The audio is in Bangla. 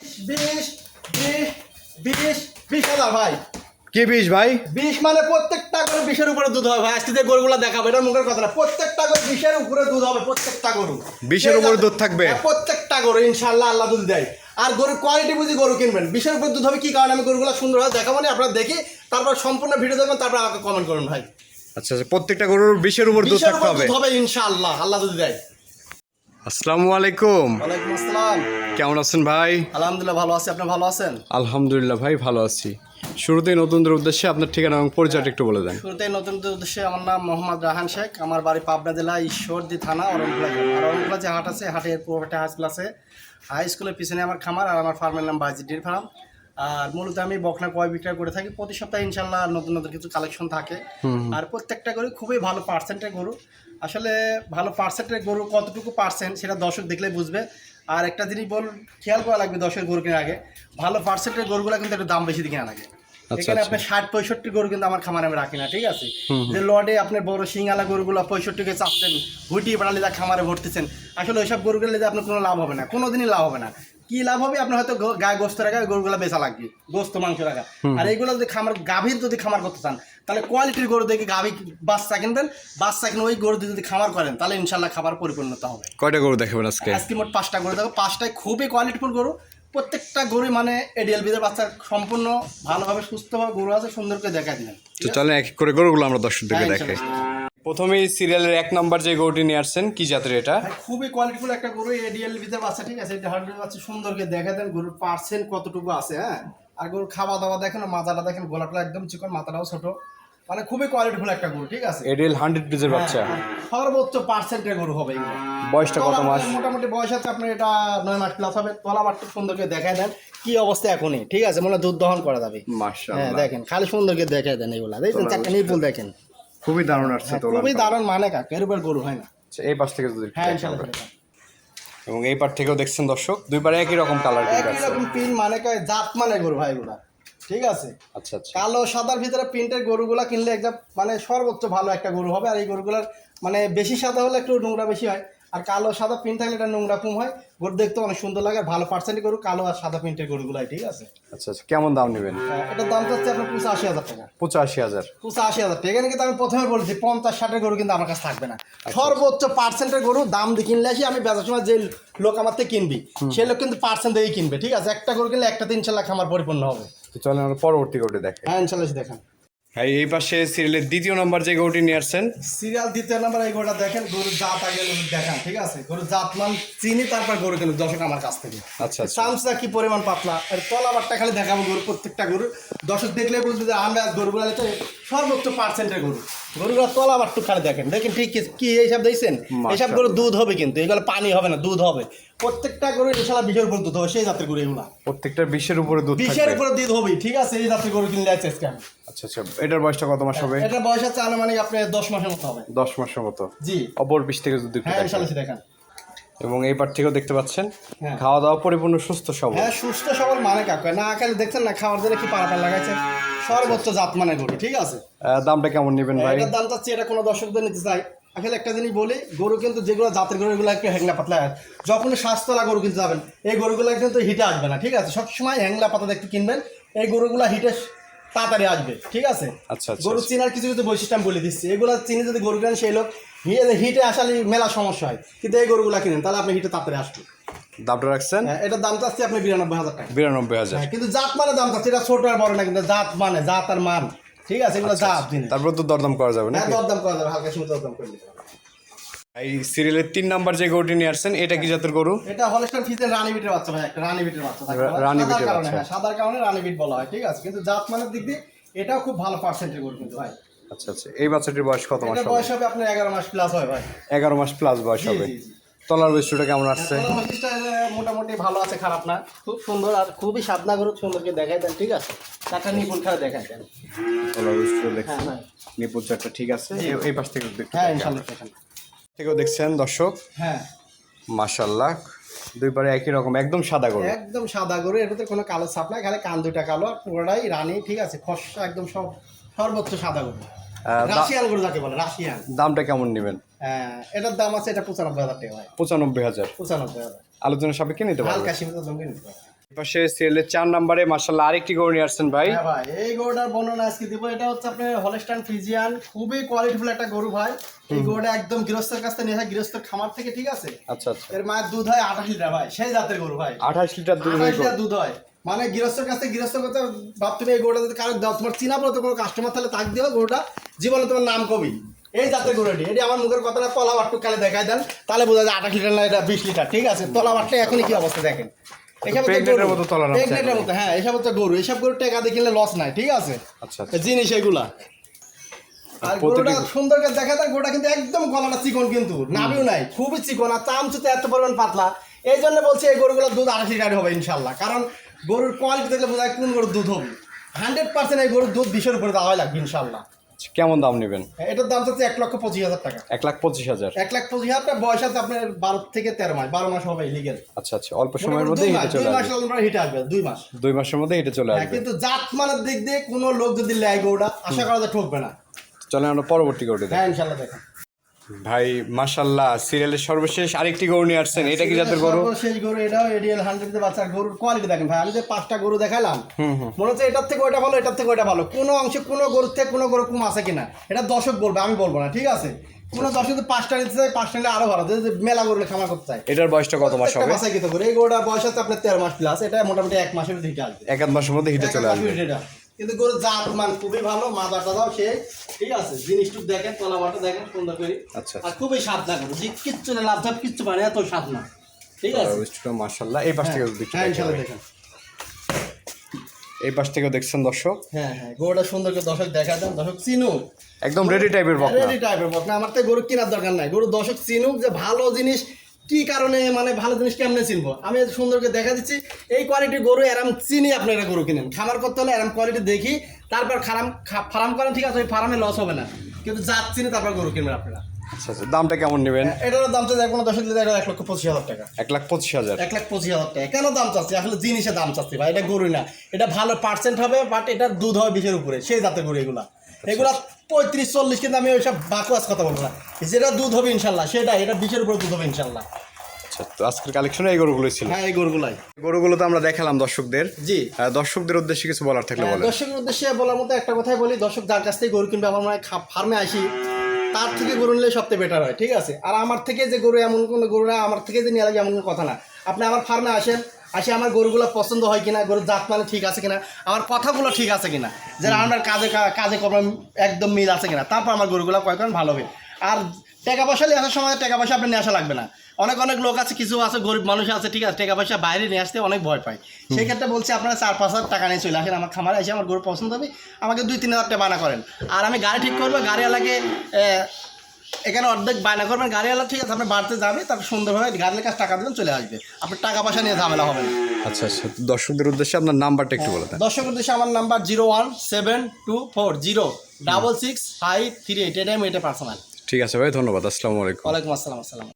বিশ বিশ বিশ বিশ হাজার ভাই। কি বিষ ভাই? বিশ মানে প্রত্যেকটা করে বিশের উপরে দুধ হবে ভাই। আজকে যে গরুগুলো দেখাবো এটা মুখের কথা না। প্রত্যেকটা করে বিশের উপরে দুধ হবে প্রত্যেকটা গরু। বিশের উপরে দুধ থাকবে? হ্যাঁ, প্রত্যেকটা গরু ইনশাল্লাহ আল্লাহ দুধ দেয়। আর গরুর কোয়ালিটি বুঝি গরু কিনবেন। বিশের উপরে দুধ হবে কি কারণে? আমি গরুগুলো সুন্দরভাবে দেখাবো না আপনারা দেখি। তারপর সম্পূর্ণ ভিডিও দেখবেন তারপর আমাকে কমেন্ট করুন ভাই। আচ্ছা আচ্ছা প্রত্যেকটা গরুর বিশের উপর দুধ থাকতে হবে। আল্লাহ দুধ দেয়। আসসালামু আলাইকুম। ওয়ালাইকুম আসসালাম। কেমন আছেন ভাই? আলহামদুলিল্লাহ ভালো আছি। আপনি ভালো আছেন? আলহামদুলিল্লাহ ভাই ভালো আছি। শুরুতেই নতুনদের উদ্দেশ্যে আপনার ঠিকানা এবং পরিচয়টা একটু বলে দেন। শুরুতেই নতুন উদ্দেশ্যে আমার নাম মোহাম্মদ রাহান শেখ। আমার বাড়ি পাবনা জেলা ঈশ্বরদী থানা অরণখোলা। আর অরণখোলা যে হাট আছে হাটের পুরোটা হাই স্কুল আছে। হাই স্কুলের পিছনে আমার খামার আর আমার ফার্মের নাম বাজিডির ফার্ম। আর মূলত আমি বকনা কয় বিক্রয় করে থাকি। প্রতি সপ্তাহে ইনশাল্লাহ নতুন নতুন কিছু কালেকশন থাকে। আর প্রত্যেকটা গরু খুবই ভালো পার্সেন্টের গরু। আসলে ভালো পার্সেন্টের গরু কতটুকু পার্সেন্ট সেটা দর্শক দেখলে বুঝবে। আর একটা জিনিস বল খেয়াল করা লাগবে দর্শকের গরু কেনার আগে ভালো পার্সেন্টের গরুগুলো কিন্তু একটু দাম বেশি দিয়ে কেনা লাগে। আচ্ছা, এখানে আচ্ছা। আপনার ষাট পঁয়ষট্টি গরু কিন্তু আমার খামারে আমি রাখি না ঠিক আছে? যে লডে আপনার বড় সিঙ্গালা গরুগুলো পঁয়ষট্টিকে চাচ্ছেন হুইটিয়ে বাড়ালে যা খামারে ভরতেছেন আসলে ওইসব গরুগুলো নিলে আপনার কোনো লাভ হবে না কোনো দিনই লাভ হবে না। কি লাভ হবে? আপনার হয়তো গায়ে গোস্ত রাখা গরুগুলো বেচা লাগবে। গোস্ত মাংস রাখা। আর এইগুলো যদি খামার গাভীর যদি খামার করতে চান তাহলে কোয়ালিটির গরু দেখে গাভী বাচ্চা কিনবেন। বাচ্চা কিনে ওই গরু যদি খামার করেন তাহলে ইনশাল্লাহ খাবার পরিপূর্ণতা হবে। কয়টা গরু দেখাবেন আজকে? আজকে মোট পাঁচটা গরু। দেখো পাঁচটায় খুবই কোয়ালিটিফুল গরু। প্রত্যেকটা গরু মানে এডিএল বিদের বাচ্চা সম্পূর্ণ ভালোভাবে সুস্থভাবে গরু আছে সুন্দর করে দেখা দিলেন তো চলেন এক করে গরুগুলো আমরা দর্শকদেরকে হ্যাঁ, দেখাই। প্রথমেই সিরিয়ালের এক নাম্বার যে গরুটি নিয়ে আসছেন কি জাতের এটা? খুবই কোয়ালিটিফুল একটা গরু এডিএল বিদের বাচ্চা ঠিক আছে? এটা হান্ড্রেড বাচ্চা সুন্দর করে দেখা দেন গরুর পার্সেন্ট কতটুকু আছে হ্যাঁ? আর গরুর খাওয়া দাওয়া দেখেন মাথাটা দেখেন গোলাটা একদম চিকন মাথাটাও ছোট। মানে খুবই কোয়ালিটিফুল একটা গরু ঠিক আছে? এডিএল হান্ড্রেড পিসের বাচ্চা। হ্যাঁ, সর্বোচ্চ পার্সেন্টের গরু হবে এগুলো বয়সটা কত মাস? মোটামুটি বয়স আছে আপনার এটা নয় মাস প্লাস হবে। তলা বাটটা সুন্দর করে দেখায় দেন কি অবস্থা এখনই ঠিক আছে? মনে হয় দুধ দহন করা যাবে। হ্যাঁ দেখেন খালি সুন্দর করে দেখায় দেন এগুলা দেখেন চারটা নিপুল দেখেন। খুবই দারুণ আসছে তো খুবই দারুণ মানে কাক এর উপর গরু হয় না? আচ্ছা, এই পাশ থেকে যদি হ্যাঁ ইনশাআল্লাহ এবং এই পার থেকেও দেখছেন দর্শক দুই পারে একই রকম কালার কিন্তু একই আছে। রকম পিন মানে কয় জাত মানে গরু ভাই এগুলা। ঠিক আছে? আচ্ছা আচ্ছা। কালো সাদার ভিতরে প্রিন্টের গরুগুলা কিনলে একদম মানে সর্বোচ্চ ভালো একটা গরু হবে আর এই গরুগুলার মানে বেশি সাদা হলে একটু নোংরা বেশি হয়। আর কালো সাদা প্রিন্ট থাকলে এটা নোংরা কম হয়। গরু দেখতে অনেক সুন্দর লাগে ভালো পার্সেন্ট গরু কালো আর সাদা প্রিন্টের গরুগুলাই ঠিক আছে? আচ্ছা আচ্ছা কেমন দাম নেবেন? হ্যাঁ, এটার দাম চাচ্ছে আপনার পঁচাশি হাজার টাকা। পঁচাশি হাজার। পঁচাশি হাজার টাকা। এখানে কিন্তু আমি প্রথমে বলছি পঞ্চাশ ষাটের গরু কিন্তু আমার কাছে থাকবে না। সর্বোচ্চ পার্সেন্টের গরু দাম দিয়ে কিনলে আসি আমি বেচার সময় যে লোক আমার থেকে কিনবি সে লোক কিন্তু পার্সেন্ট দিয়েই কিনবে ঠিক আছে? একটা গরু কিনলে একটা ইনশাল্লাহ আমার পরিপূর্ণ হবে। তো চলেন আমরা পরবর্তী গরুটি দেখাই হ্যাঁ ইনশাল্লাহ দেখেন। ভাই এই পাশে সিরিয়ালের দ্বিতীয় নম্বর যে গরুটি নিয়ে আসছেন। সিরিয়াল দ্বিতীয় নাম্বার এই গরুটা দেখেন গরুর জাত আগে দেখান ঠিক আছে? গরুর জাত মান চিনি তারপর গরু কিন্তু দর্শক আমার কাছ থেকে। আচ্ছা আচ্ছা। চামচটা কি পরিমাণ পাতলা? আর তলাবারটা খালি দেখাবো গরু প্রত্যেকটা গরু দর্শক দেখলে বুঝবে যে আমরা গরুগুলো সর্বোচ্চ পার্সেন্টের গরু। গরুগুলো তলাবারটু খালি দেখেন। দেখেন ঠিক কি- এইসব দিয়েছেন এইসব গরু দুধ হবে কিন্তু। এগুলো পানি হবে না দুধ হবে। প্রত্যেকটা গরু ইনশাল্লাহ বিশের উপর দুধ হবে সেই জাতের গরু এগুলা। প্রত্যেকটা বিশের উপরে দুধ বিশের উপরে দুধ হবে ঠিক আছে? এই জাতের গরু কিনলে আছে আজকে আচ্ছা আচ্ছা। এটার বয়সটা কত মাস হবে? এটা বয়স আছে আনুমানিক আপনি দশ মাসের মতো হবে। দশ মাসের মতো। জি। অপর বিশ থেকে যদি হ্যাঁ ইনশাল্লাহ দেখেন। এবং এই পার থেকেও দেখতে পাচ্ছেন হ্যাঁ। খাওয়া দাওয়া পরিপূর্ণ সুস্থ সবল। হ্যাঁ সুস্থ সবল মানে কাকু? না খালি দেখছেন না খাওয়ার জন্য কি পারাপার লাগাইছে? সর্বোচ্চ জাত মানে গরু ঠিক আছে? দামটা কেমন নেবেন ভাই? এটার দাম চাচ্ছি এটা কোনো দর্শকদের নিতে চাই। আসলে একটা জিনিস বলি গরু কিন্তু যেগুলো জাতের গরু এগুলো একটু হ্যাংলা পাতলা। যখনই স্বাস্থ্যলা গরু কিনতে যাবেন এই গরুগুলো কিন্তু হিটে আসবে না ঠিক আছে? সবসময় হ্যাংলা পাতা দেখতে কিনবেন। এই গরুগুলো হিটে তাড়াতাড়ি আসবে ঠিক আছে? আচ্ছা আচ্ছা গরু চিনার কিছু কিছু বৈশিষ্ট্য আমি বলে দিচ্ছি। এগুলো চিনি যদি গরু কেনেন সেই লোক হিটে আসালে মেলা সমস্যা হয়। কিন্তু এই গরুগুলো কিনেন তাহলে আপনি হিটে তাড়াতাড়ি আসবে দামটা রাখছেন? হ্যাঁ, এটার দাম চাচ্ছি আপনি বিরানব্বই হাজার টাকা। বিরানব্বই হাজার। হ্যাঁ, কিন্তু জাত মানে দাম চাচ্ছি এটা ছোট আর বড় না কিন্তু জাত মানে জাত আর মান। ঠিক আছে এগুলো জাত জিনিস। তারপর তো দরদাম করা যাবে না হ্যাঁ দরদাম করা যাবে হালকা সীমিত দরদাম করে হবে। এই সিরিয়ালের তিন নাম্বার যে গরুটি নিয়ে আসছেন এটা কি জাতের গরু? এটা হলস্টাইন ফিজের রানী বিটের বাচ্চা ভাই একটা রানী বিটের বাচ্চা রানী বিটের কারণে, বাচ্চা। হ্যাঁ, সাদার কারণে রানী বিট বলা হয় ঠিক আছে? কিন্তু জাত মানের দিক দিয়ে এটাও খুব ভালো পার্সেন্টের গরু কিন্তু ভাই। আচ্ছা আচ্ছা। এই বাচ্চাটির বয়স কত মাস হবে? বয়স হবে আপনার এগারো মাস প্লাস হয় ভাই। এগারো মাস প্লাস বয়স হবে। তলার বৈশিষ্ট্যটা কেমন আসছে? তলার মোটামুটি ভালো আছে খারাপ না। খুব সুন্দর আর খুবই সাদনা গরু সুন্দরকে দেখাই দেন ঠিক আছে? চারটা নিপুণ খেলা দেখাই দেন। তলার বৈশিষ্ট্য হ্যাঁ দেখছেন? হ্যাঁ নিপুণ চারটা ঠিক আছে? এই- পাশ থেকে হ্যাঁ দেখান। থেকেও দেখছেন দর্শক? হ্যাঁ। মাশাল্লাহ দুই পারে একই রকম একদম সাদা গরু। একদম সাদা গরু এর ভিতরে কোনো কালো ছাপ নাই খালি কান দুইটা কালো আর পুরোটাই রানী ঠিক আছে? ফসা একদম সব সর্বোচ্চ সাদা গরু। রাশিয়ান গরু যাকে বলে রাশিয়ান। দামটা কেমন নেবেন? হ্যাঁ, এটার দাম আছে এটা পঁচানব্বই হাজার টাকা পঁচানব্বই হাজার। পঁচানব্বই হাজার। আলোচনার সাপেক্ষে নিতে পারবেন। হালকা সীমিত জমি নিতে পারবে। পাশে সিরিয়ালের চার নম্বরে মার্শাল্লাহ আরেকটি গরু নিয়ে আসছেন ভাই। হ্যাঁ ভাই এই গরুটার বর্ণনা আজকে দিব। এটা হচ্ছে আপনার হলস্টান ফিজিয়ান খুবই কোয়ালিটিফুল একটা গরু ভাই। এই গরুটা একদম গৃহস্থের কাছ থেকে নিয়ে গৃহস্থের খামার থেকে ঠিক আছে? আচ্ছা আচ্ছা। এর মায়ের দুধ হয় আঠাশ লিটার ভাই সেই জাতের গরু ভাই। আঠাশ লিটার দুধ আঠাশ লিটার দুধ হয়। মানে গৃহস্থের কাছে গৃহস্থ কথা ভাব তুমি এই গরুটা যদি কারও দাও তোমার চিনা বলতে কোনো কাস্টমার তাহলে তাক দিও গরুটা। জীবনে তোমার নাম কবি এই জাতের গরু এটি এটি আমার মুখের কথাটা তলা বাট্টু কালে দেখাই দেন তাহলে বোঝা যায় আঠাশ লিটার না এটা বিশ লিটার ঠিক আছে? তলা বাটটা এখনই কি অবস্থা দেখেন। মতো মতো, হ্যাঁ এসব হচ্ছে গরু। এসব গরু টাকা দিয়ে কিনলে লস নাই ঠিক আছে? আচ্ছা আচ্ছা। জিনিস এগুলা। আর প্রতিটি- গরুটা সুন্দর করে দেখা যায় গরুটা কিন্তু একদম গলাটা চিকন কিন্তু নাভিও নাই খুবই চিকন আর চামচুতে এত পরিমাণ পাতলা। এই জন্য বলছি এই গরুগুলোর দুধ আঠাশ লিটার হবে ইনশাল্লাহ কারণ গরুর কোয়ালিটি দেখলে বোঝা কোন গরুর দুধ হবে। হান্ড্রেড পার্সেন্ট এই গরুর দুধ বিশের উপরে দেওয়া লাগবে ইনশাল্লাহ। কেমন দাম নেবেন? এটার দাম হচ্ছে এক লক্ষ পঁচিশ হাজার টাকা। এক লাখ পঁচিশ হাজার। এক লাখ পঁচিশ হাজার টাকা বয়স আছে আপনার বারো থেকে তেরো মাস বারো মাস হবে লিগেল আচ্ছা আচ্ছা অল্প সময়ের মধ্যে হেঁটে চলে দুই মাস আসবে। হিটে আসবে দুই মাস। দুই মাসের মধ্যে হেঁটে চলে হ্যাঁ, আসবে। কিন্তু জাত মানের দিক দিয়ে কোনো লোক যদি লেয় ওটা আশা করা যায় ঠকবে না। চলে আমরা পরবর্তী দেখি। হ্যাঁ ইনশাল্লাহ দেখেন। ভাই মাশাল্লাহ সিরিয়ালের সর্বশেষ আরেকটি গরু নিয়ে আসছেন। এটা কি জাতের গরু? সেই গরু এটাও এডিএল হান্ড্রেড বাচ্চার গরুর কোয়ালিটি দেখেন ভাই আমি যে পাঁচটা গরু দেখালাম মনে হচ্ছে এটার থেকে ওটা ভালো এটার থেকে ওটা ভালো। কোনো অংশে কোনো গরুর থেকে কোনো গরু কম আছে কিনা এটা দর্শক বলবে আমি বলব না ঠিক আছে? কোনো দর্শক পাঁচটা নিতে চাই পাঁচটা নিলে আরও ভালো যদি মেলা গরু খামার করতে চাই এটার বয়সটা কত মাস হবে? মাসে কিন্তু এই গরুটার বয়স আছে আপনার তেরো মাস প্লাস এটা মোটামুটি এক মাসের দিকে আসবে। এক মাসের মধ্যে হেঁটে চলে আসবে। এটা। কিন্তু গরুর জাত মান খুবই ভালো মাথা টাদাও সে ঠিক আছে? জিনিসটুক দেখেন তলা বাটা দেখেন সুন্দর করে। আচ্ছা আর খুবই স্বাদ না গরু যে কিচ্ছু না লাভ ধাপ কিচ্ছু মানে এত স্বাদ না ঠিক আছে? মাশাল্লাহ এই পাশ থেকে হ্যাঁ ইনশাল্লাহ দেখেন। এই পাশ থেকেও দেখছেন দর্শক? হ্যাঁ হ্যাঁ গরুটা সুন্দর করে দর্শক দেখা দেন দর্শক চিনুক। একদম রেডি টাইপের বকনা রেডি টাইপের বক না আমার তো গরু কেনার দরকার নাই। গরু দর্শক চিনুক যে ভালো জিনিস কি কারণে মানে ভালো জিনিস কেমনে চিনবো? আমি সুন্দরকে দেখা দিচ্ছি এই কোয়ালিটির গরু এরম চিনি আপনি আপনারা গরু কিনেন। খামার করতে হলে এরম কোয়ালিটি দেখি তারপর খারাম ফার্ম করেন ঠিক আছে ওই ফার্মে লস হবে না। কিন্তু জাত চিনি তারপর গরু কিনবেন আপনারা। আচ্ছা আচ্ছা দামটা কেমন নেবেন? এটার দাম চাচ্ছে কোনো দিলে এটা এক লক্ষ পঁচিশ হাজার টাকা। এক লাখ পঁচিশ হাজার। এক লাখ পঁচিশ হাজার টাকা। কেন দাম চাচ্ছি? আসলে জিনিসের দাম চাচ্ছি ভাই এটা গরুই না। এটা ভালো পার্সেন্ট হবে বাট এটার দুধ হবে বিশের উপরে সেই জাতের গরু এগুলা। এগুলা পঁয়ত্রিশ চল্লিশ কিন্তু আমি ওইসব বাকুয়াস কথা বলব না। যেটা দুধ হবে ইনশাল্লাহ সেটা এটা বিশের উপরে দুধ হবে ইনশাল্লাহ। আচ্ছা তো আজকের কালেকশনে এই গরুগুলোই ছিল? হ্যাঁ এই গরুগুলাই। গরুগুলো তো আমরা দেখালাম দর্শকদের। জি। দর্শকদের উদ্দেশ্যে কিছু বলার থাকলে হ্যাঁ, বলেন। দর্শকের উদ্দেশ্যে বলার মতো একটা কথাই বলি দর্শক যার কাছ থেকে গরু কিনবে আমার মনে ফার্মে আসি তার থেকে গরু নিলে সবথেকে বেটার হয় ঠিক আছে? আর আমার থেকে যে গরু এমন কোনো গরু না আমার থেকে যে নিয়ে লাগবে এমন কোনো কথা না। আপনি আমার ফার্মে আসেন আসে আমার গরুগুলো পছন্দ হয় কিনা গরুর জাত মানে ঠিক আছে কিনা আমার কথাগুলো ঠিক আছে কিনা যে আমার কাজে কাজে কর্ম একদম মিল আছে কিনা তারপর আমার গরুগুলো কয় করেন ভালো হবে আর টাকা পয়সা নিয়ে আসার সময় টাকা পয়সা আপনি নিয়ে আসা লাগবে না। অনেক অনেক লোক আছে কিছু আছে গরিব মানুষ আছে ঠিক আছে টাকা পয়সা বাইরে নিয়ে আসতে অনেক ভয় পায়। সেই ক্ষেত্রে বলছি আপনারা চার পাঁচ হাজার টাকা নিয়ে চলে আসেন আমার খামারে এসে আমার গরু পছন্দ হবে আমাকে দুই তিন হাজার টাকা বানা করেন। আর আমি গাড়ি ঠিক করব গাড়িওয়ালাকে এখানে অর্ধেক বায়না করবেন গাড়িওয়ালা ঠিক আছে আপনি বাড়তে যাবে তারপর সুন্দরভাবে গাড়ির কাছে টাকা দিলেন চলে আসবে। আপনার টাকা পয়সা নিয়ে ঝামেলা হবে না। আচ্ছা আচ্ছা দর্শকদের উদ্দেশ্যে আপনার নাম্বারটা একটু বলে দেন। দর্শক উদ্দেশ্যে আমার number zero one seven two four zero double six five three eight এটাই এটা পার্সোনাল ঠিক আছে ভাই ধন্যবাদ আসসালামু আলাইকুম। ওয়ালাইকুম আসসালাম আসসালাম।